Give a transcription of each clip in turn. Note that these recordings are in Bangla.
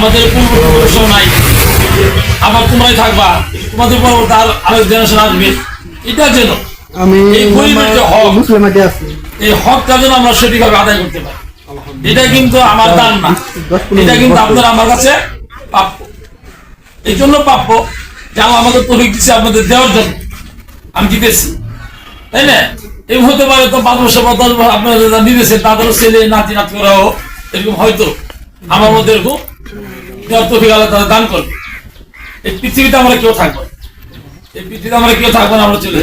আমাদের পূর্বপুরুষ নাই। আবার তোমরাই থাকবা। তোমাদের পরবর্তী আর আরেক জেনারেশন আসবে। এটার জন্য আমি এই গরিবের যে হক। এই হকটা যেন আমরা সঠিকভাবে আদায় করতে পারি। এটা কিন্তু আমার দান না। এটা কিন্তু। আপনার আমার কাছে প্রাপ্য। এই জন্য প্রাপ্য যে আমাকে তরিক দিচ্ছে আপনাদের দেওয়ার জন্য। আমি দিতেছি। তাই না? এই হতে পারে তো পাঁচ বছর বা দশ বছর আপনারা যারা দিতেছেন তাদেরও ছেলে নাতি নাতি নাতিরাও এরকম হয়তো। আমার মধ্যে এরকম দান এই পৃথিবীতে আমরা কেউ এই পৃথিবীতে আমরা কেউ না, আমরা চলে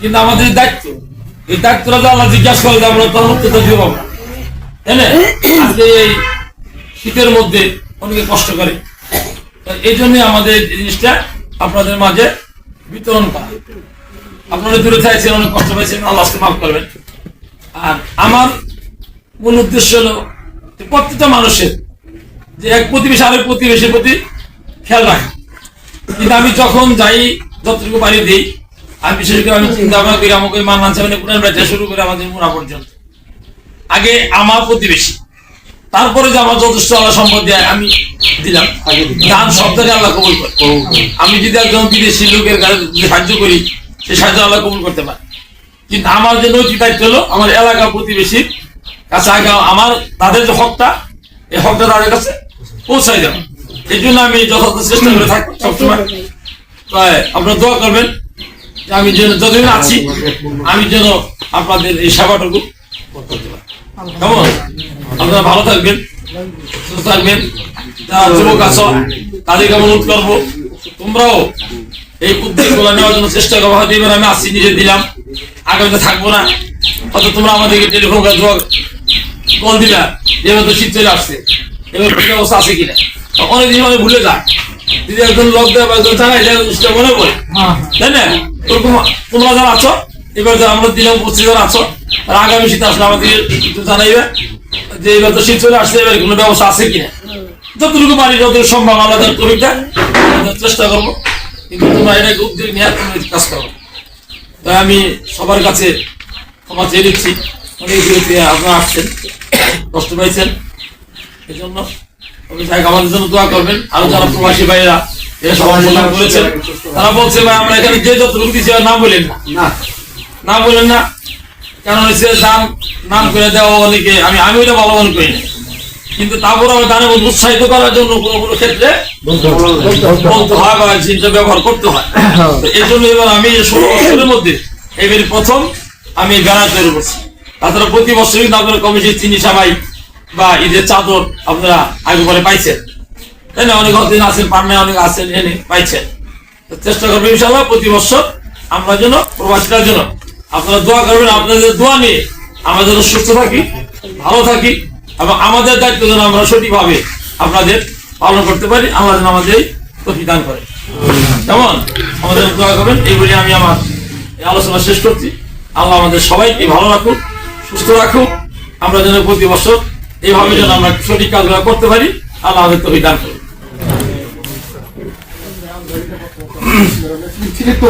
কিন্তু আমাদের দায়িত্ব, এই দায়িত্বটা জিজ্ঞাসা আমরা এই শীতের মধ্যে অনেকে কষ্ট করে। এই জন্যই আমাদের জিনিসটা আপনাদের মাঝে বিতরণ করা। আপনারা দূরে চাইছেন অনেক কষ্ট পাইছেন, আল্লাহ আজকে মাফ করবেন। আর আমার মূল উদ্দেশ্য হলো প্রত্যেকটা মানুষের যে এক প্রতিবেশী আরেক প্রতিবেশীর প্রতি খেয়াল রাখে। কিন্তু আমি যখন যাই যতটুকু বাড়ি দিই। আমি বিশেষ করে আমি চিন্তা ভাবনা করি আমাকে মান্নান সাহেবের পুরান বাড়িতে শুরু করে আমাদের মোড়া পর্যন্ত। আগে আমার প্রতিবেশী তারপরে যে আমার যথেষ্ট আল্লাহ সম্পদ দেয় আমি দিলাম। দান শব্দটা আল্লাহ কবুল করে। আমি যদি একজন বিদেশি লোকের সাহায্য করি সে সাহায্য আল্লাহ কবুল করতে পারে। কিন্তু আমার যে নৈতিক দায়িত্ব হলো আমার এলাকা প্রতিবেশীর কাছে আগে আমার তাদের যে হকটা এই হকটা তাদের কাছে পৌঁছাই দেবো এই জন্য আমি যথাযথ চেষ্টা করে থাকি সবসময়। আপনারা দোয়া করবেন আমি যেন যতদিন আছি, আমি যেন আপনাদের এই সেবাটুকু কেমন? আপনারা ভালো থাকবেন, সুস্থ থাকবেন। যারা যুবক আছো তাদেরকে অনুরোধ করব? তোমরাও এই উদ্যোগগুলো নেওয়ার জন্য চেষ্টা করব হয়তো এবার আমি আসছি, নিজে দিলাম। আগামীতে থাকব না। হয়তো তোমরা আমাদেরকে টেলিফোন কল দিলা, এবার তো শীত চলে আসছে। এবার কি অবস্থা আছে কিনা? অনেক দিন অনেক ভুলে যায় যদি একজন লোক দেয় বা একজন জানাই যায় সেটা মনে পড়ে তাই না? ওরকম তোমরা যারা আছো? এবার আমরা দিলাম উপস্থিত যারা আছো। আর আগামী শীত আসলে আমাদের একটু জানাইবে যে এবার তো শীত চলে আসছে এবার কোনো ব্যবস্থা আছে কিনা? যতটুকু পারি যতটুকু সম্ভব আলাদা কবিতা চেষ্টা করব। কিন্তু তোমরা এটাকে উদ্যোগ নিয়ে তুমি কাজ করো। তাই আমি সবার কাছে ক্ষমা চেয়ে দিচ্ছি অনেক আপনারা আসছেন কষ্ট পাইছেন। এই জন্য তবে যাই হোক, আমাদের জন্য দোয়া করবেন। আরও যারা প্রবাসী ভাইরা এরা কল্যাণ করেছেন। তারা বলছে ভাই আমরা এখানে যে দিচ্ছি নাম বলেন না। না। বলেন না। কারণ হচ্ছে দাম নাম করে দেওয়া অনেকে আমি আমি ওইটা ভালো মনে করি না। কিন্তু তারপরে আমি মধ্যে উৎসাহিত করার জন্য কোনো কোনো ক্ষেত্রে বলতে হয় বা জিনিসটা ব্যবহার করতে হয়। এই জন্য এবার আমি ষোলো বছরের মধ্যে এবার প্রথম আমি ব্যানার তৈরি করছি। তাছাড়া প্রতি বছরই কিন্তু আপনার কমিটির চিনি সাবাই বা ঈদের চাদর আপনারা আগে পরে পাইছেন। তাই না? অনেক দিন আছেন পান্না অনেক আছেন, এনে পাইছেন। চেষ্টা করবেন ইনশাল্লাহ প্রতি বছর আমরা যেন প্রবাসীরা যেন আপনারা দোয়া করবেন, আপনাদের দোয়া নিয়ে আমরা যেন সুস্থ থাকি, ভালো থাকি এবং আমাদের দায়িত্ব যেন আমরা সঠিকভাবে আপনাদের পালন করতে পারি আমরা যেন আমাদের প্রতিদান করে। কেমন আমাদের দোয়া করবেন, এই বলে আমি আমার আলোচনা শেষ করছি। আল্লাহ আমাদের সবাইকে ভালো রাখুক, সুস্থ রাখুক। আমরা যেন প্রতি বছর এইভাবে যেন আমরা সঠিক কাজগুলো করতে পারি আল্লাহ আমাদের প্রতিদান করি ছিল তো।